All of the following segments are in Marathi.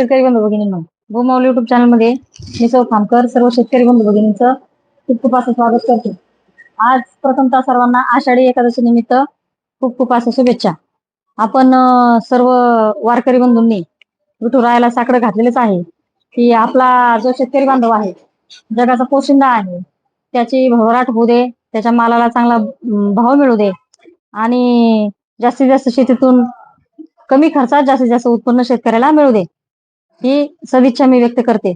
शेतकरी बंधू भगिनींनो गोमावली युट्यूब चॅनलमध्ये मी सौ खामकर सर्व शेतकरी बंधू भगिनींचं खूप खूप असं स्वागत करते. आज प्रथमतः सर्वांना आषाढी एकादशी निमित्त खूप खूप अशा शुभेच्छा. आपण सर्व वारकरी बंधूंनी विठुरायाला साकडं घातलेलंच आहे. की आपला जो शेतकरी बांधव आहे जगाचा पोशिंदा आहे त्याची भवराट होऊ दे त्याच्या मालाला चांगला भाव मिळू दे आणि जास्तीत जास्त शेतीतून कमी खर्चात जास्तीत जास्त उत्पन्न शेतकऱ्याला मिळू दे. ही सदिच्छा मी व्यक्त करते.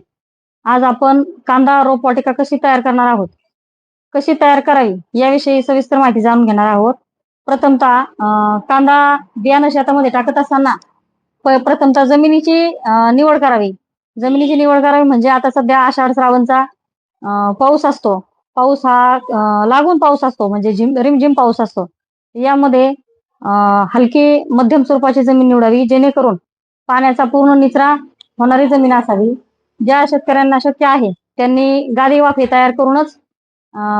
आज आपण कांदा रोपवाटिका कशी तयार करणार आहोत? कशी तयार करावी? याविषयी सविस्तर माहिती जाणून घेणार आहोत. प्रथमतः कांदा बियाणं शेतामध्ये टाकत असताना प- प्रथमतः जमिनीची निवड करावी. जमिनीची निवड करावी म्हणजे आता सध्या आषाढ श्रावणचा पाऊस असतो. पाऊस हा लागून पाऊस असतो. म्हणजे झिम रिमझिम पाऊस असतो. यामध्ये हलकी मध्यम स्वरूपाची जमीन निवडावी जेणेकरून पाण्याचा पूर्ण निचरा होणारी जमीन असावी. ज्या शेतकऱ्यांना शक्य आहे त्यांनी गादी वाफे तयार करूनच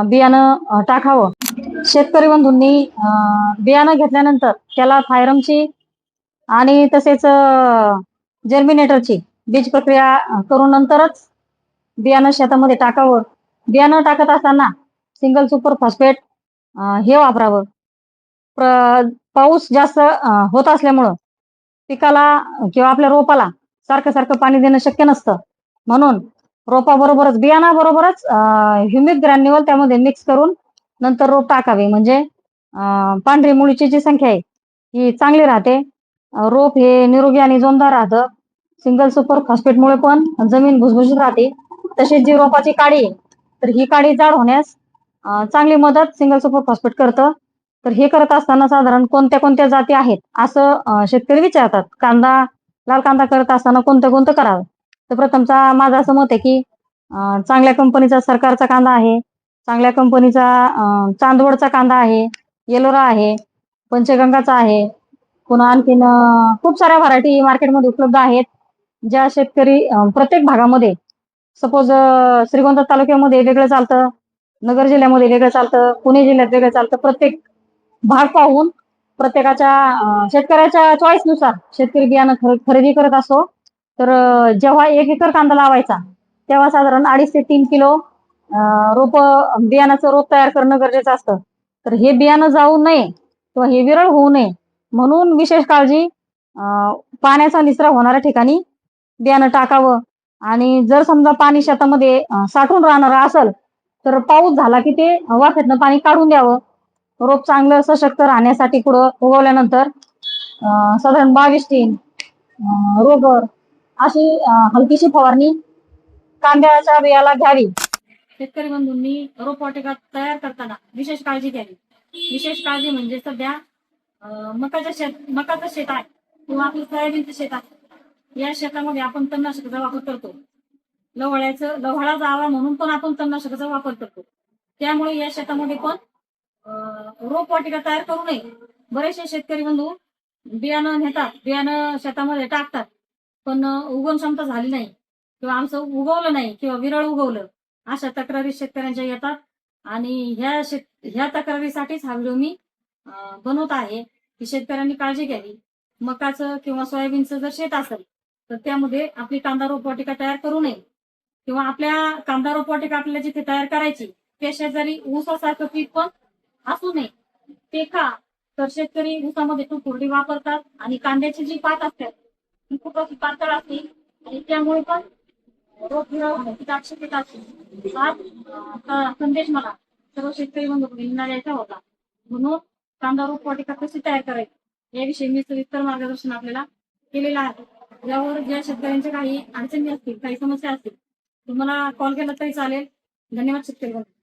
बियाणं टाकावं. शेतकरी बंधूंनी बियाणं घेतल्यानंतर त्याला थायरमची आणि तसेच जर्मिनेटरची बीज प्रक्रिया करून नंतरच बियाणं शेतामध्ये टाकावं. बियाणं टाकत असताना सिंगल सुपर फॉस्फेट हे वापरावं. पाऊस जास्त होत असल्यामुळं पिकाला किंवा आपल्या रोपाला सारखं सारखं पाणी देणं शक्य नसतं. म्हणून रोपाबरोबरच बियाणाबरोबरच ह्युमिक ग्रॅन्युअल त्यामध्ये मिक्स करून नंतर रोप टाकावे. म्हणजे पांढरी मुळीची जी संख्या आहे ही चांगली राहते. रोप हे निरोगी आणि जोमदार राहतं. सिंगल सुपर फॉस्फेटमुळे पण जमीन भुसभुशीत राहते. तसेच जी रोपाची काडी आहे तर ही काडी जाड होण्यास चांगली मदत सिंगल सुपर फॉस्फेट करतं. तर हे करत असताना साधारण कोणत्या कोणत्या जाती आहेत असं शेतकरी विचारतात. कांदा लाल कांदा करत असताना कोणतं कोणतं करावं? तर प्रथमचा माझं असं मत आहे की चांगल्या कंपनीचा सरकारचा कांदा आहे चांगल्या कंपनीचा चांदवडचा कांदा आहे येलोरा आहे पंचगंगाचा आहे पुन्हा आणखीन खूप साऱ्या व्हरायटी मार्केटमध्ये उपलब्ध आहेत ज्या शेतकरी प्रत्येक भागामध्ये सपोज श्रीगोंदा तालुक्यामध्ये वेगळं चालतं नगर जिल्ह्यामध्ये वेगळं चालतं पुणे जिल्ह्यात वेगळं चालतं प्रत्येक भाग पाहून प्रत्येकाच्या शेतकऱ्याच्या चॉईसनुसार शेतकरी बियाणं खर- खरेदी करत असतो तर जेव्हा एक एकर कांदा लावायचा तेव्हा साधारण अडीच ते तीन किलो रोप बियाणाचं रोप तयार करणं गरजेचं असतं. तर हे बियाणं जाऊ नये किंवा हे विरळ होऊ नये म्हणून विशेष काळजी अं, पाण्याचा निचरा होणाऱ्या ठिकाणी बियाणं टाकावं. आणि जर समजा पाणी शेतामध्ये साठून राहणार असेल तर पाऊस झाला की ते वाफेतनं पाणी काढून द्यावं. रोप चांगलं सशक्त राहण्यासाठी पुढं उगवल्यानंतर साधारण बाविस्टीन रोगर अशी हलकीशी फवारणी कांद्याच्या बियाला घ्यावी. शेतकरी बंधूंनी रोपवाटिका तयार करताना विशेष काळजी घ्यावी. विशेष काळजी म्हणजे सध्या मकाच्या शेत मकाचं शेत आहे किंवा आपलं सोयाबीनचं शेत आहे. या शेतामध्ये आपण तणनाशकाचा वापर करतो. लवळ्याचं लवळा जावा म्हणून पण आपण तणनाशकाचा वापर करतो. त्यामुळे या शेतामध्ये पण रोपवाटिका तयार करू नये. बरेचसे शेतकरी बंधू बियाणं नेतात. बियाणं शेतामध्ये टाकतात. पण उगवण क्षमता झाली नाही. किंवा आमचं उगवलं नाही किंवा विरळ उगवलं. अशा तक्रारी शेतकऱ्यांच्या येतात. आणि ह्या शेत ह्या तक्रारीसाठीच हा व्हिडिओ मी बनवत आहे की शेतकऱ्यांनी काळजी घ्यावी. मकाचं किंवा सोयाबीनचं जर शेत असेल तर त्यामध्ये आपली कांदा रोपवाटिका तयार करू नये. किंवा आपल्या कांदा रोपवाटिका आपल्याला जिथे तयार करायची त्या शेजारी ऊसासारखं पीक पण असू नये. ते का? तर शेतकरी ऊसामध्ये तुरडी वापरतात आणि कांद्याची जी पात असते ती खूप अशी पातळ असते आणि त्यामुळे पण रोग विरळ होण्याची संदेश मला सर्व शेतकरी बंधूंना द्यायचा होता. म्हणून कांदा रोपवाटिका कशी तयार करायची? याविषयी मी सविस्तर मार्गदर्शन आपल्याला केलेलं आहे. यावर ज्या शेतकऱ्यांच्या काही अडचणी असतील काही समस्या असतील तुम्हाला कॉल केला तरी चालेल. धन्यवाद शेतकरी बंधू.